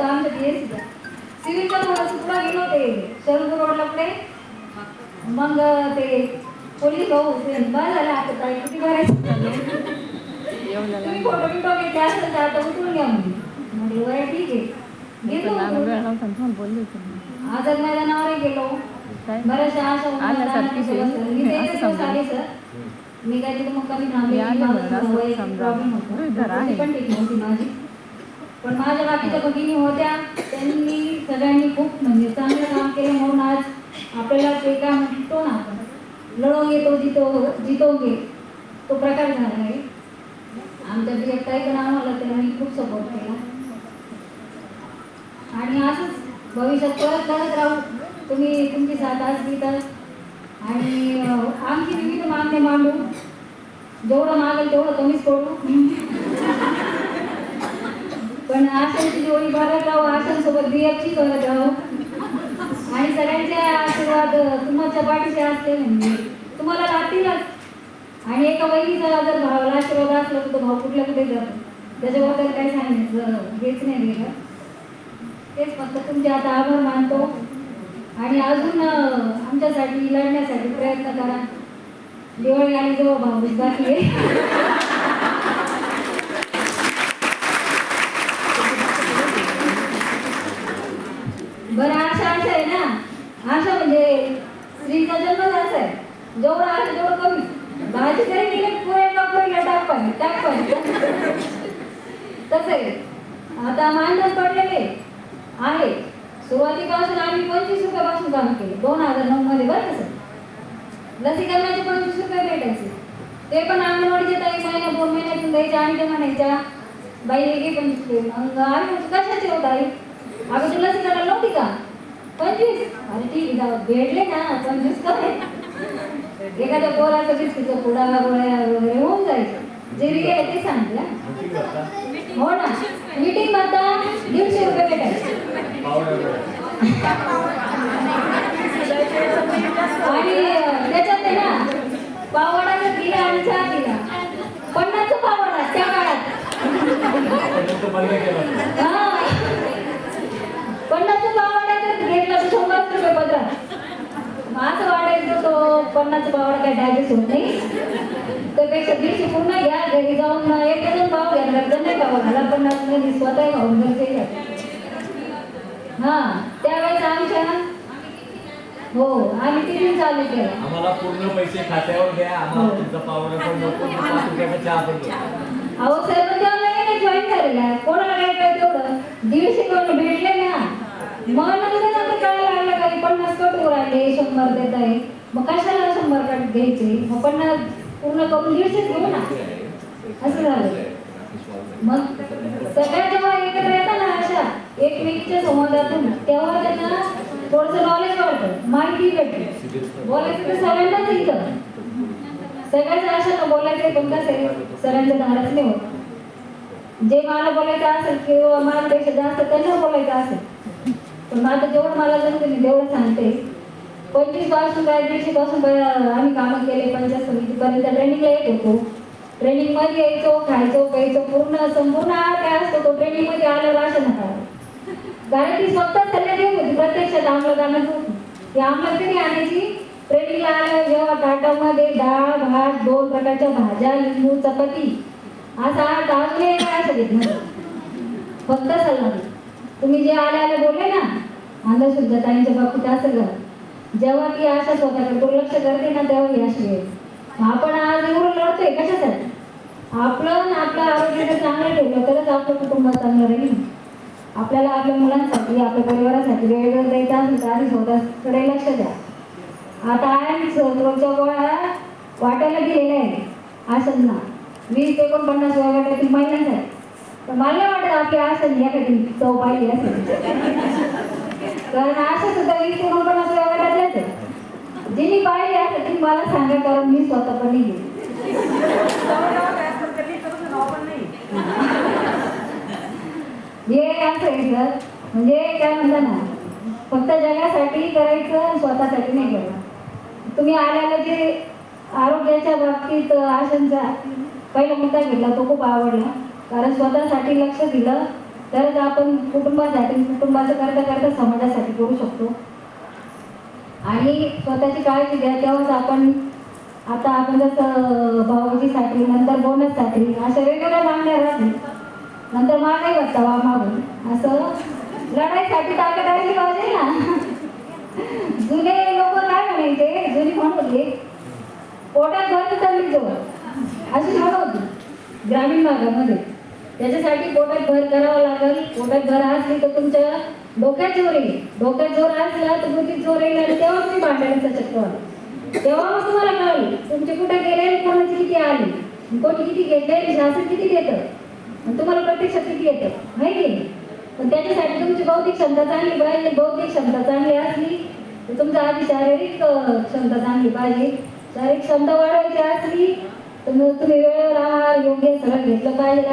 होता आमच्या बीएससीचा सिव्हिलचा थोडं सुद्धा गेलो ते शरद रोडला पुढे मग ते पोलीस भाऊ बरं झालं आता काय किती भरायचं तुम्ही फोटो बिटो घेतले असेल तर आता उतरून घ्या म्हणजे म्हणजे वय ठीक आहे. घेतो. आझाद मैदानावरही गेलो. बऱ्याचशा अशा मी. आले सर. काय तिथे मुक्कामी थांबले मी आले मला म्हणून असं थोडं वय समजा. प्रॉब्लेम होता. पण ठीक नव्हती माझी. पण माझ्या बाकीच्या भगिनी होत्या त्यांनी सगळ्यांनी खूप म्हणजे चांगलं काम केलं म्हणून आज आपल्याला ते काय म्हणतो ना आपण लढोगे तो जितो जितोगे तो प्रकार झाला आहे. आमच्या जे काही पण आम्हाला त्यांनी खूप सपोर्ट केला. आणि असंच भविष्यात परत करत राहू. तुम्ही तुमची साथ आज तर आणि आमची विविध मागण्या मांडू. जेवढं मागेल तेवढं कमीच पडू पण आशांची जोडी बघत राहू आशांसोबत बियाची करत राहू आणि सगळ्यांच्या आशीर्वाद तुमच्या पाठीचे असते म्हणजे तुम्हाला लागतीलच. आणि एका बहिणीचा जर भावाला आशीर्वाद असला तर तो भाऊ कुठल्या कुठे जातो? त्याच्याबद्दल काही सांगितलं हेच नाही गेलं तेच फक्त तुमचे आता आभार मानतो. आणि अजून आमच्यासाठी लढण्यासाठी प्रयत्न करा. दिवाळी आणि जवळ भाऊ बाकी आहे बरं आशा आशा आहे ना आशा म्हणजे स्त्रीचा जन्म असा आहे. जेवढं आहे जेवढं कमी. भाजी जरी गेले पुरे नोकरीला टाक पण टाक पण. तसे आता मानधन पडलेले आहे. सुरुवातीपासून आम्ही पंचवीस रुपयापासून काम केले. दोन हजार नऊ मध्ये बरं कसं लसीकरणाचे पंचवीस रुपये भेटायचे. ते पण अंगणवाडीचे ताई महिना दोन महिन्यातून द्यायचे. आणि ते म्हणायच्या बाई हे घे पंचवीस रुपये. मग आम्ही म्हणतो कशाचे होत आई आम्ही तुला लसीकरण नव्हती का पंचवीस अरे ठीक भेटले ना पंचवीस काय एखाद्या पोराचं बिस्किटचं पुडा गोळ्या वगैरे होऊन जायचं जे गेले ते सांगितलं हो? ना मीटिंग आता दीडशे रुपये भेटायचे आणि त्याच्यात आहे ना पावडा दिला आणि चहा दिला पन्नासचा पावडा त्या काळात हा. पन्नासचा पावडा जर घेतला तर शंभर रुपये पदरात माझं पन्नासचा पावडा काय डायजेस्ट होत नाही. त्यापेक्षा दीडशे पूर्ण घ्या घरी जाऊन एक जण भाव घ्या जण नाही भाव घाला पन्नासमध्ये स्वतः भाऊ घरचे हा त्यावेळेस आमच्या हो आम्ही टिफिन चालू केलं. आम्हाला पूर्ण पैसे खात्यावर द्या आम्हाला तुमचा पावडा पण नको पाच रुपयाचा चहा पण नको. अहो सर पण तेव्हा नवीन जॉईन झालेला. कोणाला काय काय तेवढं? दीडशे कोण भेटले ना? मग नंतर नंतर कळायला लागलं काही पन्नास कट उरायले शंभर देत आहे मग कशाला शंभर कट घ्यायचे? मग पन्नास पूर्ण करून दीडशेच घेऊ ना. असं झालं. मग सगळ्या जेव्हा एकत्र येतात ना अशा एकमेकीच्या संवादातून तेव्हा त्यांना थोडंसं नॉलेज वाटतं माहिती भेटते. बोलायचं तर सगळ्यांनाच इथं सगळ्याच अशा बोलायचं कोणत्या कसं आहे. सरांच्या धाडच नाही होत. जे मला बोलायचं असेल किंवा माझ्यापेक्षा जास्त त्यांना बोलायचं असेल. पण माझं जेवढं मला जमतं मी तेवढं सांगते. पंचवीसपासून काय पासून आम्ही कामं केले पंचायत समितीपर्यंत ट्रेनिंगला येत होतो. ट्रेनिंगमध्ये यायचो खायचो प्यायचो पूर्ण संपूर्ण आहार काय असतो तो ट्रेनिंगमध्ये आल्यावर असं नका कारण ती स्वतः सल्ले देऊ होती प्रत्यक्षात अंमलात आणायचं होती ती अंमलात कधी आणायची ट्रेनिंगला आल्यावर जेव्हा ताटामध्ये डाळ भात दोन प्रकारच्या भाज्या लिंबू चपाती असा टाकले काय असं घेत फक्त सल्ला. तुम्ही जे आले आल्या बोलले ना अंधश्रद्धा ताईंच्या बाबतीत असं करा जेव्हा ती आशा स्वतःकडे दुर्लक्ष करते ना तेव्हा ही अशी आहे आपण आज एवढं लढतोय कशासाठी? आपलं आपलं आरोग्य चांगलं ठेवलं तरच आपलं कुटुंब चांगलं राहील आपल्याला आपल्या मुलांसाठी आपल्या परिवारासाठी वेळ वेळ द्यायचा असेल तर आधी स्वतःकडे लक्ष द्या. आता आहे रोजच्या गोळ्या वाटायला दिलेल्या आहे. आसनना वीस एकोणपन्नास वयोगटातील आहे पण मला नाही वाटत आपली आसन यासाठी चव पाहिली असेल. कारण आशा सुद्धा वीस एकोणपन्नास वयोगटातल्याच जिने पाहिली असेल ती मला सांगा कारण मी स्वतः पण नाही गेली हे असं सर म्हणजे काय म्हणता ना फक्त जगासाठी करायचं आणि स्वतःसाठी नाही करायचं तुम्ही आल्याला जे आरोग्याच्या बाबतीत आशंचा पहिला मुद्दा घेतला तो खूप आवडला. कारण स्वतःसाठी लक्ष दिलं तरच आपण कुटुंबासाठी कुटुंबाचं करता करता समाजासाठी करू शकतो. आणि स्वतःची काळजी घ्या तेव्हाच आपण आता आपण जसं भाऊजीसाठी नंतर बोनस बोनससाठी अशा वेगवेगळ्या मागण्या राहतील. नंतर मागही बसता वा मागून. असं लढाईसाठी ताकद राहिली पाहिजे ना. जुने लोक काय म्हणायचे? जुनी म्हणत होते पोटात भर चालली जवळ अशी म्हण होती ग्रामीण भागामध्ये. त्याच्यासाठी पोटात भर करावं लागेल. पोटात भर असली तर तुमच्या डोक्यात जोर येईल. डोक्यात जोर असला तर बुद्धीत जोर येईल आणि तेव्हा तुम्ही भांडणाचा चक्र आला तेव्हा मग तुम्हाला कळेल तुमचे कुठे गेले कोणाची किती आली? कोणी किती घेतले शासन किती देतं? तुम्हाला प्रत्यक्षात किती येतं? माहिती आहे? पण त्याच्यासाठी तुमची बौद्धिक क्षमता चांगली पाहिजे. बौद्धिक क्षमता चांगली असली तर तुमचा आधी शारीरिक क्षमता चांगली पाहिजे. शारीरिक क्षमता वाढवायची असली तर मग तुम्ही वेळेवर आहार योग्य सगळं घेतलं पाहिजे.